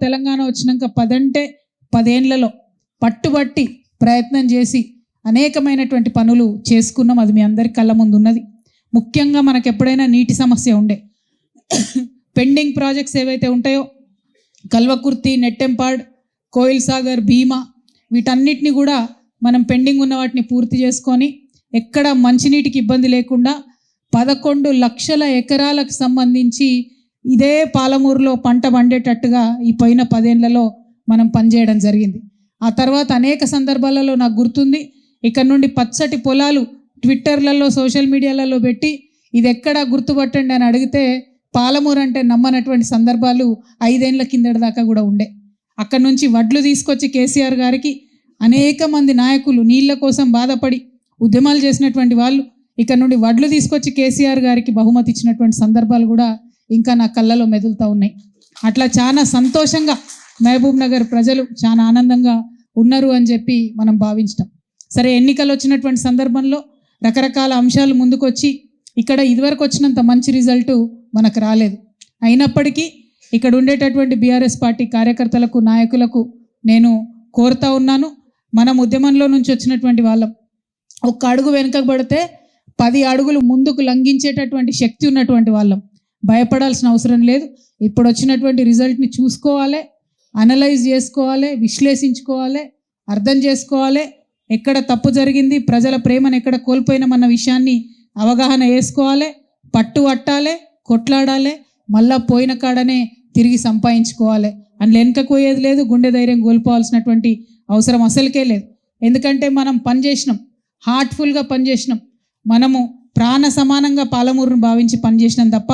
తెలంగాణ వచ్చినాక పదంటే పదేండ్లలో పట్టుబట్టి ప్రయత్నం చేసి అనేకమైనటువంటి పనులు చేసుకున్నాం. అది మీ అందరి కళ్ళ ముందు ఉన్నది. ముఖ్యంగా మనకు ఎప్పుడైనా నీటి సమస్య ఉండే. పెండింగ్ ప్రాజెక్ట్స్ ఏవైతే ఉంటాయో కల్వకుర్తి నెట్టెంపాడ్ కోయిల్ సాగర్ భీమా వీటన్నిటిని కూడా మనం పెండింగ్ ఉన్న వాటిని పూర్తి చేసుకొని ఎక్కడ మంచినీటికి ఇబ్బంది లేకుండా పదకొండు లక్షల ఎకరాలకు సంబంధించి ఇదే పాలమూరులో పంట పండేటట్టుగా ఈ పైన పదేళ్ళలో మనం పనిచేయడం జరిగింది. ఆ తర్వాత అనేక సందర్భాలలో నాకు గుర్తుంది. ఇక్కడ నుండి పచ్చటి పొలాలు ట్విట్టర్లలో సోషల్ మీడియాలలో పెట్టి ఇది ఎక్కడ గుర్తుపట్టండి అని అడిగితే పాలమూరు అంటే నమ్మనటువంటి సందర్భాలు ఐదేళ్ళ కిందటి దాకా కూడా ఉండే. అక్కడ నుంచి వడ్లు తీసుకొచ్చి కేసీఆర్ గారికి అనేక మంది నాయకులు నీళ్ళ కోసం బాధపడి ఉద్యమాలు చేసినటువంటి వాళ్ళు ఇక్కడ నుండి వడ్లు తీసుకొచ్చి కేసీఆర్ గారికి బహుమతి ఇచ్చినటువంటి సందర్భాలు కూడా ఇంకా నా కళ్ళలో మెదులుతూ ఉన్నాయి. అట్లా చాలా సంతోషంగా మహబూబ్ నగర్ ప్రజలు చాలా ఆనందంగా ఉన్నారు అని చెప్పి మనం భావించటం. సరే ఎన్నికలు వచ్చినటువంటి సందర్భంలో రకరకాల అంశాలు ముందుకొచ్చి ఇక్కడ ఇదివరకు వచ్చినంత మంచి రిజల్ట్ మనకు రాలేదు. అయినప్పటికీ ఇక్కడ ఉండేటటువంటి బీఆర్ఎస్ పార్టీ కార్యకర్తలకు నాయకులకు నేను కోరుతా ఉన్నాను. మనం ఉద్యమంలో నుంచి వచ్చినటువంటి వాళ్ళం ఒక్క అడుగు వెనుకకు పడితే పది అడుగులు ముందుకు లంఘించేటటువంటి శక్తి ఉన్నటువంటి వాళ్ళం. భయపడాల్సిన అవసరం లేదు. ఇప్పుడు వచ్చినటువంటి రిజల్ట్ని చూసుకోవాలి అనలైజ్ చేసుకోవాలి విశ్లేషించుకోవాలి అర్థం చేసుకోవాలి. ఎక్కడ తప్పు జరిగింది ప్రజల ప్రేమను ఎక్కడ కోల్పోయినామన్న విషయాన్ని అవగాహన వేసుకోవాలి పట్టు పట్టాలి కొట్లాడాలి మళ్ళా పోయిన కాడనే తిరిగి సంపాదించుకోవాలి. అందులో వెనకపోయేది లేదు గుండె ధైర్యం కోల్పోవాల్సినటువంటి అవసరం అసలుకే లేదు. ఎందుకంటే మనం పని చేసినాం హార్ట్ఫుల్గా పనిచేసినాం. మనము ప్రాణ సమానంగా పాలమూరును భావించి పనిచేసినాం తప్ప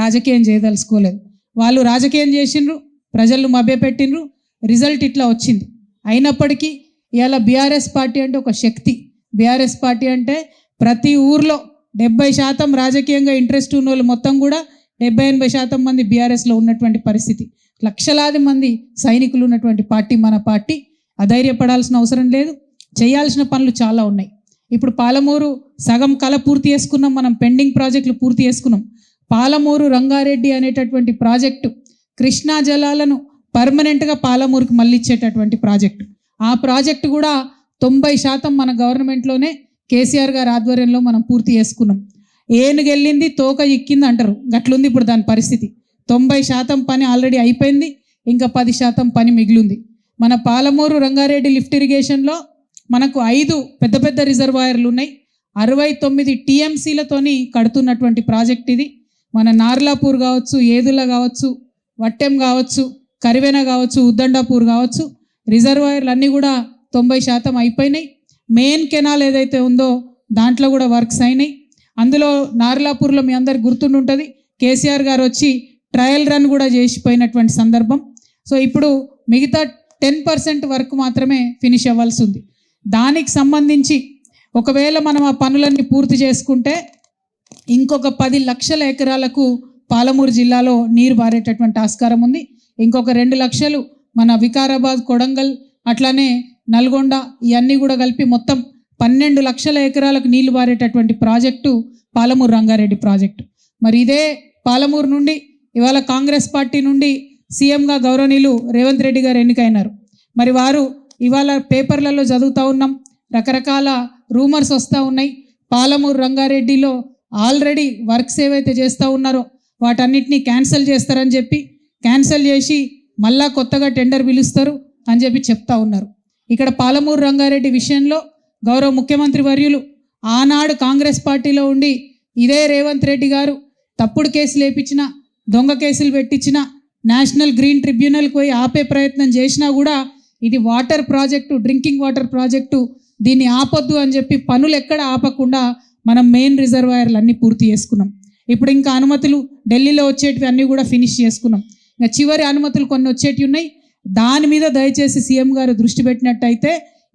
రాజకీయం చేయదలుచుకోలేదు. వాళ్ళు రాజకీయం చేసిండ్రు ప్రజలు మభ్యపెట్టిండ్రు రిజల్ట్ ఇట్లా వచ్చింది. అయినప్పటికీ ఇవాళ బీఆర్ఎస్ పార్టీ అంటే ఒక శక్తి. బీఆర్ఎస్ పార్టీ అంటే ప్రతి ఊర్లో డెబ్బై శాతం రాజకీయంగా ఇంట్రెస్ట్ ఉన్న వాళ్ళు మొత్తం కూడా డెబ్బై ఎనభై శాతం మంది బీఆర్ఎస్లో ఉన్నటువంటి పరిస్థితి. లక్షలాది మంది సైనికులు ఉన్నటువంటి పార్టీ మన పార్టీ. అధైర్యపడాల్సిన అవసరం లేదు. చేయాల్సిన పనులు చాలా ఉన్నాయి. ఇప్పుడు పాలమూరు సగం కళ పూర్తి చేసుకున్నాం మనం పెండింగ్ ప్రాజెక్టులు పూర్తి చేసుకున్నాం. పాలమూరు రంగారెడ్డి అనేటటువంటి ప్రాజెక్టు కృష్ణా జలాలను పర్మనెంట్గా పాలమూరుకి మళ్ళిచ్చేటటువంటి ప్రాజెక్టు. ఆ ప్రాజెక్టు కూడా తొంభై శాతం మన గవర్నమెంట్లోనే కేసీఆర్ గారి ఆధ్వర్యంలో మనం పూర్తి చేసుకున్నాం. ఏనుగెళ్ళింది తోక ఎక్కింది అంటారు. గట్లుంది ఇప్పుడు దాని పరిస్థితి. తొంభై శాతం పని ఆల్రెడీ అయిపోయింది ఇంకా పది శాతం పని మిగిలింది. మన పాలమూరు రంగారెడ్డి లిఫ్ట్ ఇరిగేషన్లో మనకు ఐదు పెద్ద పెద్ద రిజర్వాయర్లు ఉన్నాయి. అరవై తొమ్మిది టీఎంసీలతోని కడుతున్నటువంటి ప్రాజెక్ట్ ఇది. మన నార్లాపూర్ కావచ్చు ఏదుల కావచ్చు వట్టెం కావచ్చు కరివెన కావచ్చు ఉద్దండాపూర్ కావచ్చు రిజర్వాయర్లు అన్నీ కూడా తొంభై శాతం అయిపోయినాయి. మెయిన్ కెనాల్ ఏదైతే ఉందో దాంట్లో కూడా వర్క్స్ అయినాయి. అందులో నార్లాపూర్లో మీ అందరికి గుర్తుండుంటుంది కేసీఆర్ గారు వచ్చి ట్రయల్ రన్ కూడా చేసిపోయినటువంటి సందర్భం. సో ఇప్పుడు మిగతా టెన్ పర్సెంట్ వర్క్ మాత్రమే ఫినిష్ అవ్వాల్సి ఉంది. దానికి సంబంధించి ఒకవేళ మనం ఆ పనులన్నీ పూర్తి చేసుకుంటే ఇంకొక పది లక్షల ఎకరాలకు పాలమూరు జిల్లాలో నీరు పారేటటువంటి ఆస్కారం ఉంది. ఇంకొక రెండు లక్షలు మన వికారాబాద్ కొడంగల్ అట్లానే నల్గొండ ఇవన్నీ కూడా కలిపి మొత్తం పన్నెండు లక్షల ఎకరాలకు నీళ్ళు పారేటటువంటి ప్రాజెక్టు పాలమూరు రంగారెడ్డి ప్రాజెక్టు. మరి ఇదే పాలమూరు నుండి ఇవాళ కాంగ్రెస్ పార్టీ నుండి సీఎంగా గౌరవనీయులు రేవంత్ రెడ్డి గారు ఎన్నికైనారు. మరి వారు ఇవాళ పేపర్లలో చదువుతూ ఉన్నాం. రకరకాల రూమర్స్ వస్తూ ఉన్నాయి. పాలమూరు రంగారెడ్డిలో ఆల్రెడీ వర్క్స్ ఏవైతే చేస్తూ ఉన్నారో వాటన్నిటినీ క్యాన్సిల్ చేస్తారని చెప్పి క్యాన్సిల్ చేసి మళ్ళా కొత్తగా టెండర్ పిలుస్తారు అని చెప్పి చెప్తా ఉన్నారు. ఇక్కడ పాలమూరు రంగారెడ్డి విషయంలో గౌరవ ముఖ్యమంత్రి వర్యులు ఆనాడు కాంగ్రెస్ పార్టీలో ఉండి ఇదే రేవంత్ రెడ్డి గారు తప్పుడు కేసులు వేపించిన దొంగ కేసులు పెట్టించిన నేషనల్ గ్రీన్ ట్రిబ్యునల్కి పోయి ఆపే ప్రయత్నం చేసినా కూడా ఇది water project drinking water project దీన్ని ఆపొద్దు అని చెప్పి పనులు ఎక్కడ ఆపకుండా మనం మెయిన్ రిజర్వాయర్లు అన్నీ పూర్తి చేసుకున్నాం. ఇప్పుడు ఇంకా అనుమతులు ఢిల్లీలో వచ్చేటివి అన్నీ కూడా ఫినిష్ చేసుకున్నాం. ఇంకా చివరి అనుమతులు కొన్ని వచ్చేటివి ఉన్నాయి. దాని మీద దయచేసి సీఎం గారు దృష్టి పెట్టినట్టయితే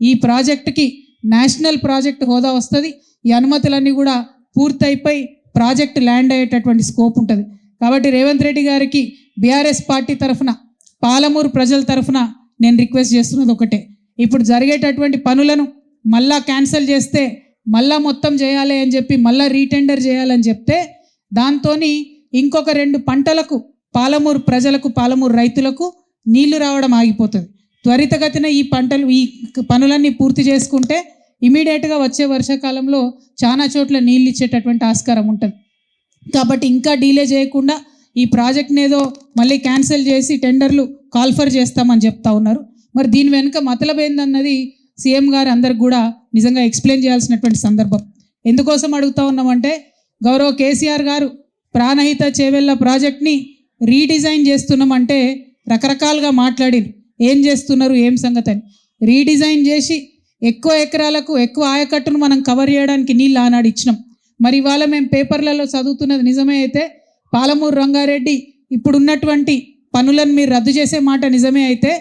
ఈ ప్రాజెక్టుకి నేషనల్ ప్రాజెక్ట్ హోదా వస్తుంది. ఈ అనుమతులన్నీ కూడా పూర్తయిపోయి ప్రాజెక్ట్ ల్యాండ్ అయ్యేటటువంటి స్కోప్ ఉంటుంది. కాబట్టి రేవంత్ రెడ్డి గారికి బీఆర్ఎస్ పార్టీ తరఫున పాలమూరు ప్రజల తరఫున నేను రిక్వెస్ట్ చేస్తున్నది ఒకటే. ఇప్పుడు జరిగేటటువంటి పనులను మళ్ళా క్యాన్సిల్ చేస్తే మళ్ళా మొత్తం చేయాలి అని చెప్పి మళ్ళా రీటెండర్ చేయాలని చెప్తే దాంతో ఇంకొక రెండు పంటలకు పాలమూరు ప్రజలకు పాలమూరు రైతులకు నీళ్ళు రావడం ఆగిపోతుంది. త్వరితగతిన ఈ పంటలు ఈ పనులన్నీ పూర్తి చేసుకుంటే ఇమీడియట్గా వచ్చే వర్షాకాలంలో చాలా చోట్ల నీళ్ళు ఇచ్చేటటువంటి ఆస్కారం ఉంటుంది. కాబట్టి ఇంకా డీలే చేయకుండా ఈ ప్రాజెక్ట్ని ఏదో మళ్ళీ క్యాన్సిల్ చేసి టెండర్లు కాల్ఫర్ చేస్తామని చెప్తా ఉన్నారు. మరి దీని వెనుక మతలబ్ ఏందన్నది సీఎం గారు అందరికి కూడా నిజంగా ఎక్స్ప్లెయిన్ చేయాల్సినటువంటి సందర్భం. ఎందుకోసం అడుగుతా ఉన్నామంటే గౌరవ కేసీఆర్ గారు ప్రాణహిత చేవెళ్ళ ప్రాజెక్ట్ని రీడిజైన్ చేస్తున్నామంటే రకరకాలుగా మాట్లాడిరు. ఏం చేస్తున్నారు ఏం సంగతి అని రీడిజైన్ చేసి ఎక్కువ ఎకరాలకు ఎక్కువ ఆయకట్టును మనం కవర్ చేయడానికి నీళ్ళు ఆనాడు ఇచ్చినాం. మరి ఇవాళ మేము పేపర్లలో చదువుతున్నది నిజమే అయితే పాలమూరు రంగారెడ్డి ఇప్పుడున్నటువంటి పనులను మీరు రద్దు చేసే మాట నిజమే అయితే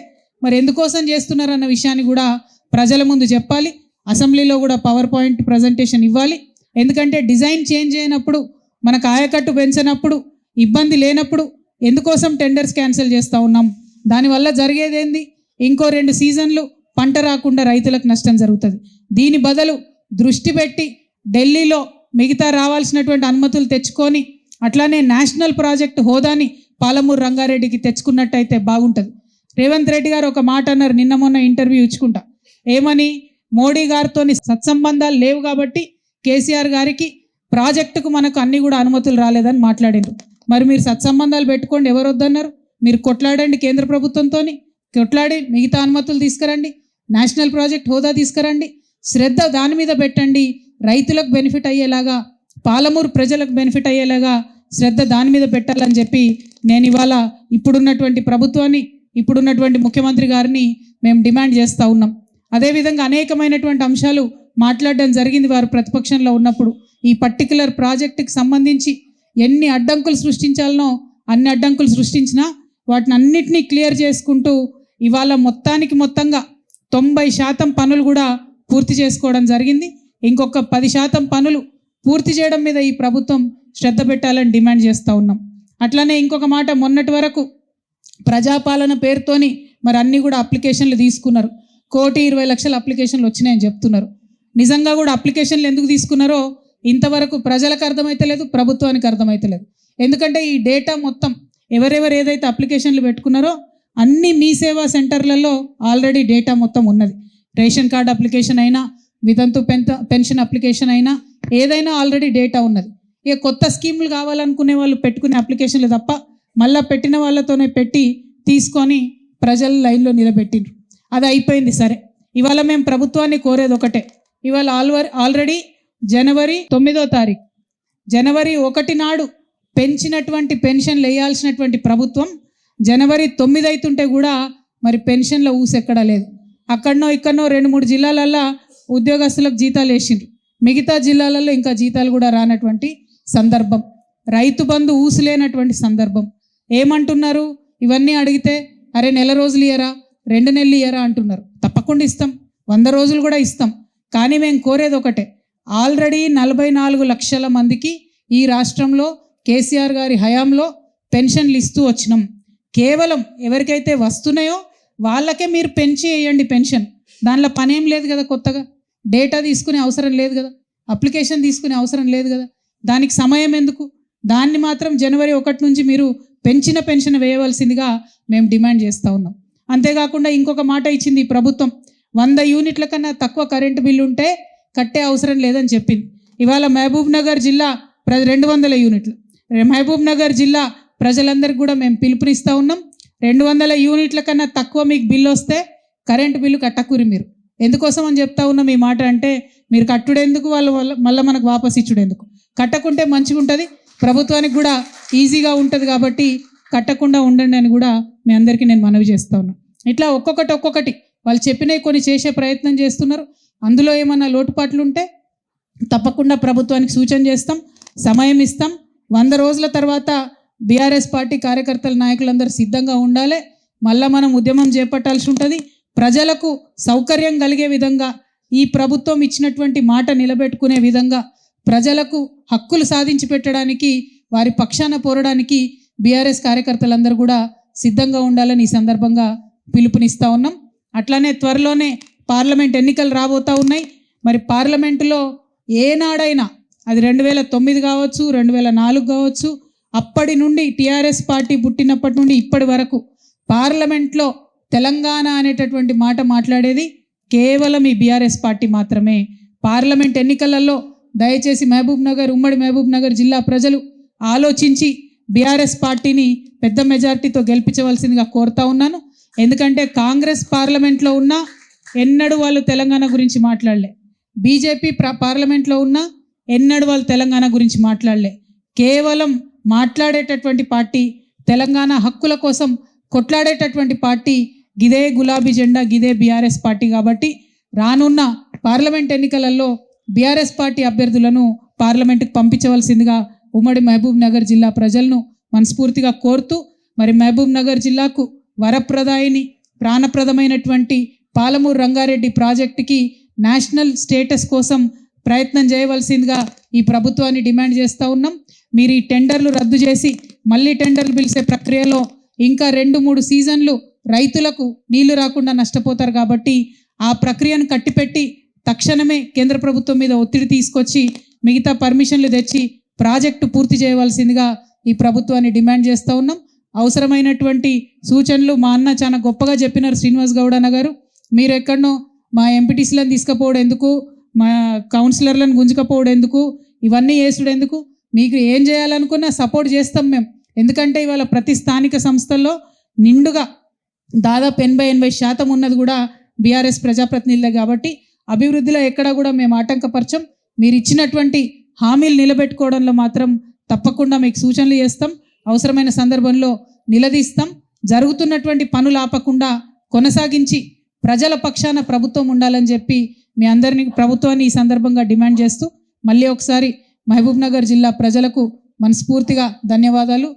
మరి ఎందుకోసం చేస్తున్నారన్న విషయాన్ని కూడా ప్రజల ముందు చెప్పాలి. అసెంబ్లీలో కూడా పవర్ పాయింట్ ప్రజెంటేషన్ ఇవ్వాలి. ఎందుకంటే డిజైన్ చేంజ్ అయినప్పుడు మనకు ఆయకట్టు పెంచినప్పుడు ఇబ్బంది లేనప్పుడు ఎందుకోసం టెండర్స్ క్యాన్సిల్ చేస్తూ ఉన్నాం? దానివల్ల జరిగేదేంది ఇంకో రెండు సీజన్లు పంట రాకుండా రైతులకు నష్టం జరుగుతుంది. దీని బదులు దృష్టి పెట్టి ఢిల్లీలో మిగతా రావాల్సినటువంటి అనుమతులు తెచ్చుకొని అట్లానే నేషనల్ ప్రాజెక్ట్ హోదాని పాలమూరు రంగారెడ్డికి తెచ్చుకున్నట్టయితే బాగుంటుంది. రేవంత్ రెడ్డి గారు ఒక మాట అన్నారు నిన్న మొన్న ఇంటర్వ్యూ ఇచ్చుకుంటా. ఏమని? మోడీ గారితో సత్సంబంధాలు లేవు కాబట్టి కేసీఆర్ గారికి ప్రాజెక్టుకు మనకు అన్ని కూడా అనుమతులు రాలేదని మాట్లాడిండ్రు. మరి మీరు సత్సంబంధాలు పెట్టుకోండి ఎవరు వద్దన్నారు? మీరు కొట్లాడండి కేంద్ర ప్రభుత్వంతో కొట్లాడి మిగతా అనుమతులు తీసుకురండి నేషనల్ ప్రాజెక్ట్ హోదా తీసుకురండి శ్రద్ధ దాని మీద పెట్టండి రైతులకు బెనిఫిట్ అయ్యేలాగా పాలమూరు ప్రజలకు బెనిఫిట్ అయ్యేలాగా శ్రద్ధ దాని మీద పెట్టాలని చెప్పి నేను ఇవాళ ఇప్పుడున్నటువంటి ప్రభుత్వాన్ని ఇప్పుడున్నటువంటి ముఖ్యమంత్రి గారిని మేము డిమాండ్ చేస్తూ ఉన్నాం. అదేవిధంగా అనేకమైనటువంటి అంశాలు మాట్లాడడం జరిగింది వారు ప్రతిపక్షంలో ఉన్నప్పుడు. ఈ పర్టికులర్ ప్రాజెక్టుకి సంబంధించి ఎన్ని అడ్డంకులు సృష్టించాలనో అన్ని అడ్డంకులు సృష్టించినా వాటిని అన్నిటినీ క్లియర్ చేసుకుంటూ ఇవాళ మొత్తానికి మొత్తంగా తొంభై శాతం పనులు కూడా పూర్తి చేసుకోవడం జరిగింది. ఇంకొక పది శాతం పనులు పూర్తి చేయడం మీద ఈ ప్రభుత్వం శ్రద్ధ పెట్టాలని డిమాండ్ చేస్తూ ఉన్నాం. అట్లానే ఇంకొక మాట మొన్నటి వరకు ప్రజాపాలన పేరుతోని మరి అన్నీ కూడా అప్లికేషన్లు తీసుకున్నారు. కోటి ఇరవై లక్షల అప్లికేషన్లు వచ్చినాయని చెప్తున్నారు. నిజంగా కూడా అప్లికేషన్లు ఎందుకు తీసుకున్నారో ఇంతవరకు ప్రజలకు అర్థమైతలేదు ప్రభుత్వానికి అర్థమైతలేదు ఎందుకంటే ఈ డేటా మొత్తం ఎవరెవరు ఏదైతే అప్లికేషన్లు పెట్టుకున్నారో అన్ని మీ సేవా సెంటర్లలో ఆల్రెడీ డేటా మొత్తం ఉన్నది. రేషన్ కార్డ్ అప్లికేషన్ అయినా వితంతు పెంత పెన్షన్ అప్లికేషన్ అయినా ఏదైనా ఆల్రెడీ డేటా ఉన్నది. ఇక కొత్త స్కీములు కావాలనుకునే వాళ్ళు పెట్టుకునే అప్లికేషన్లు తప్ప మళ్ళీ పెట్టిన వాళ్ళతోనే పెట్టి తీసుకొని ప్రజలు లైన్లో నిలబెట్టిండ్రు. అది అయిపోయింది సరే. ఇవాళ మేము ప్రభుత్వాన్ని కోరేది ఒకటే. ఇవాళ ఆల్వర్ ఆల్రెడీ జనవరి తొమ్మిదో తారీఖు. జనవరి ఒకటి నాడు పెంచినటువంటి పెన్షన్లు వేయాల్సినటువంటి ప్రభుత్వం జనవరి తొమ్మిది అవుతుంటే కూడా మరి పెన్షన్ల ఊసెక్కడా లేదు. అక్కడనో ఇక్కడనో రెండు మూడు జిల్లాలల్లో ఉద్యోగస్తులకు జీతాలు వేసిండ్రు. మిగతా జిల్లాలలో ఇంకా జీతాలు కూడా రానటువంటి సందర్భం. రైతు బంధు ఊసులేనటువంటి సందర్భం. ఏమంటున్నారు? ఇవన్నీ అడిగితే అరే నెల రోజులు ఇయరా రెండు నెలలు ఇయరా అంటున్నారు. తప్పకుండా ఇస్తాం. వంద రోజులు కూడా ఇస్తాం. కానీ మేము కోరేది ఒకటే. ఆల్రెడీ నలభై నాలుగు లక్షల మందికి ఈ రాష్ట్రంలో కేసీఆర్ గారి హయాంలో పెన్షన్లు ఇస్తూ వచ్చినాం. కేవలం ఎవరికైతే వస్తున్నాయో వాళ్ళకే మీరు పెంచి వేయండి పెన్షన్. దానిలో పనేం లేదు కదా కొత్తగా. డేటా తీసుకునే అవసరం లేదు కదా. అప్లికేషన్ తీసుకునే అవసరం లేదు కదా. దానికి సమయం ఎందుకు? దాన్ని మాత్రం జనవరి ఒకటి నుంచి మీరు పెంచిన పెన్షన్ వేయవలసిందిగా మేము డిమాండ్ చేస్తూ ఉన్నాం. అంతేకాకుండా ఇంకొక మాట ఇచ్చింది ఈ ప్రభుత్వం. వంద యూనిట్ల కన్నా తక్కువ కరెంటు బిల్లు ఉంటే కట్టే అవసరం లేదని చెప్పింది. ఇవాళ మహబూబ్ నగర్ జిల్లా ప్ర రెండు వందల యూనిట్లు. మహబూబ్ నగర్ జిల్లా ప్రజలందరికీ కూడా మేము పిలుపునిస్తూ ఉన్నాం. రెండు వందల యూనిట్ల కన్నా తక్కువ మీకు బిల్లు వస్తే కరెంటు బిల్లు కట్టకూరి మీరు. ఎందుకోసం అని చెప్తా ఉన్నాం ఈ మాట అంటే మీరు కట్టుడెందుకు వాళ్ళు వాళ్ళ మళ్ళీ మనకు వాపస్ ఇచ్చుడెందుకు? కట్టకుంటే మంచిగా ఉంటుంది ప్రభుత్వానికి కూడా ఈజీగా ఉంటుంది కాబట్టి కట్టకుండా ఉండండి అని కూడా మీ అందరికీ నేను మనవి చేస్తా ఉన్నా. ఇట్లా ఒక్కొక్కటి ఒక్కొక్కటి. వాళ్ళు చెప్పినవి కొన్ని చేసే ప్రయత్నం చేస్తున్నారు. అందులో ఏమన్నా లోటుపాట్లు ఉంటే తప్పకుండా ప్రభుత్వానికి సూచన చేస్తాం సమయం ఇస్తాం. వంద రోజుల తర్వాత బీఆర్ఎస్ పార్టీ కార్యకర్తల నాయకులందరూ సిద్ధంగా ఉండాలి. మళ్ళా మనం ఉద్యమం చేపట్టాల్సి ఉంటుంది. ప్రజలకు సౌకర్యం కలిగే విధంగా ఈ ప్రభుత్వం ఇచ్చినటువంటి మాట నిలబెట్టుకునే విధంగా ప్రజలకు హక్కులు సాధించి పెట్టడానికి వారి పక్షాన పోరడానికి బీఆర్ఎస్ కార్యకర్తలందరూ కూడా సిద్ధంగా ఉండాలని ఈ సందర్భంగా పిలుపునిస్తూ ఉన్నాం. అట్లానే త్వరలోనే పార్లమెంట్ ఎన్నికలు రాబోతా ఉన్నాయి. మరి పార్లమెంటులో ఏనాడైనా అది రెండు వేల తొమ్మిది కావచ్చు రెండు వేల నాలుగు కావచ్చు అప్పటి నుండి టీఆర్ఎస్ పార్టీ పుట్టినప్పటి నుండి ఇప్పటి వరకు పార్లమెంట్లో తెలంగాణ అనేటటువంటి మాట మాట్లాడేది కేవలం ఈ బీఆర్ఎస్ పార్టీ మాత్రమే. పార్లమెంట్ ఎన్నికలలో దయచేసి మహబూబ్ నగర్ ఉమ్మడి మహబూబ్ నగర్ జిల్లా ప్రజలు ఆలోచించి బీఆర్ఎస్ పార్టీని పెద్ద మెజార్టీతో గెలిపించవలసిందిగా కోరుతా ఉన్నాను. ఎందుకంటే కాంగ్రెస్ పార్లమెంట్లో ఉన్నా ఎన్నడూ వాళ్ళు తెలంగాణ గురించి మాట్లాడలే. బీజేపీ ప్ర- పార్లమెంట్లో ఉన్నా ఎన్నడూ వాళ్ళు తెలంగాణ గురించి మాట్లాడలే. కేవలం మాట్లాడేటటువంటి పార్టీ తెలంగాణ హక్కుల కోసం కొట్లాడేటటువంటి పార్టీ గిదే గులాబీ జెండా గిదే బీఆర్ఎస్ పార్టీ కాబట్టి రానున్న పార్లమెంట్ ఎన్నికలలో బీఆర్ఎస్ పార్టీ అభ్యర్థులను పార్లమెంటుకు పంపించవలసిందిగా ఉమ్మడి మహబూబ్ నగర్ జిల్లా ప్రజలను మనస్ఫూర్తిగా కోరుతూ మరి మహబూబ్ నగర్ జిల్లాకు వరప్రదాయిని ప్రాణప్రదమైనటువంటి పాలమూరు రంగారెడ్డి ప్రాజెక్టుకి నేషనల్ స్టేటస్ కోసం ప్రయత్నం చేయవలసిందిగా ఈ ప్రభుత్వాన్ని డిమాండ్ చేస్తూ ఉన్నాం. మీరు ఈ టెండర్లు రద్దు చేసి మళ్ళీ టెండర్లు పిలిచే ప్రక్రియలో ఇంకా రెండు మూడు సీజన్లు రైతులకు నీళ్ళు రాకుండా నష్టపోతారు కాబట్టి ఆ ప్రక్రియను కట్టిపెట్టి తక్షణమే కేంద్ర ప్రభుత్వం మీద ఒత్తిడి తీసుకొచ్చి మిగతా పర్మిషన్లు తెచ్చి ప్రాజెక్టు పూర్తి చేయవలసిందిగా ఈ ప్రభుత్వాన్ని డిమాండ్ చేస్తూ ఉన్నాం. అవసరమైనటువంటి సూచనలు మా అన్న చాలా గొప్పగా చెప్పినారు శ్రీనివాస్ గౌడ్ అన్న గారు. మీరు ఎక్కడనో మా ఎంపీటీసీలను తీసుకుపోవడం ఎందుకు? మా కౌన్సిలర్లను గుంజుకపోవడం ఎందుకు? ఇవన్నీ వేసుడు ఎందుకు? మీకు ఏం చేయాలనుకున్నా సపోర్ట్ చేస్తాం మేము. ఎందుకంటే ఇవాళ ప్రతి స్థానిక సంస్థల్లో నిండుగా దాదాపు ఎనభై ఎనభై శాతం ఉన్నది కూడా బీఆర్ఎస్ ప్రజాప్రతినిధులే కాబట్టి అభివృద్ధిలో ఎక్కడా కూడా మేము ఆటంకపరచం. మీరు ఇచ్చినటువంటి హామీలు నిలబెట్టుకోవడంలో మాత్రం తప్పకుండా మీకు సూచనలు చేస్తాం. అవసరమైన సందర్భంలో నిలదీస్తాం. జరుగుతున్నటువంటి పనులు ఆపకుండా కొనసాగించి ప్రజల పక్షాన ప్రభుత్వం ఉండాలని చెప్పి మీ అందరినీ ప్రభుత్వాన్ని ఈ సందర్భంగా డిమాండ్ చేస్తూ మళ్ళీ ఒకసారి మహబూబ్నగర్ జిల్లా ప్రజలకు మనస్ఫూర్తిగా ధన్యవాదాలు.